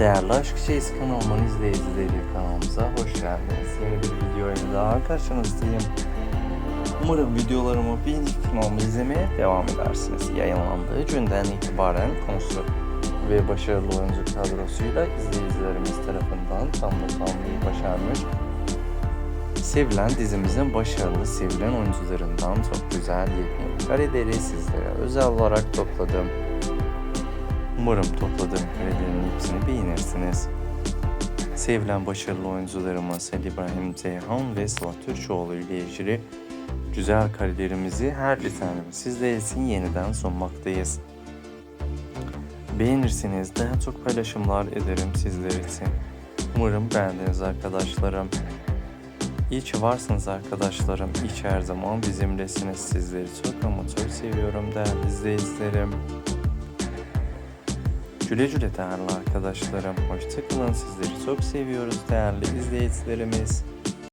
Değerli Aşk Şeyiz kanalımın izleyicileri kanalımıza hoş geldiniz. Yeni bir video ile daha karşınızdayım. Umarım videolarımı beğenip kanalımı izlemeye devam edersiniz. Yayınlandığı günden itibaren konusu ve başarılı oyuncu kadrosuyla izleyicilerimiz tarafından tamamlanmayı başarmış. Sevilen dizimizin başarılı sevilen oyuncularından çok güzel yepyeni kareleri sizlere özel olarak topladım. Umarım topladığım karelerin hepsini beğenirsiniz. Sevilen başarılı oyuncularımız Ali İbrahim Ceyhan ve Sıla Türkoğlu ile ilgili güzel karelerimizi her lisanımız sizler için yeniden sunmaktayız. Beğenirsiniz, daha çok paylaşımlar ederim sizler için. Umarım beğendiniz arkadaşlarım. İyi ki varsınız arkadaşlarım. İyi her zaman bizimlesiniz. Sizleri çok ama çok seviyorum değerli izleyicilerim. Güle güle değerli arkadaşlarım. Hoşçakalın. Sizleri çok seviyoruz değerli izleyicilerimiz.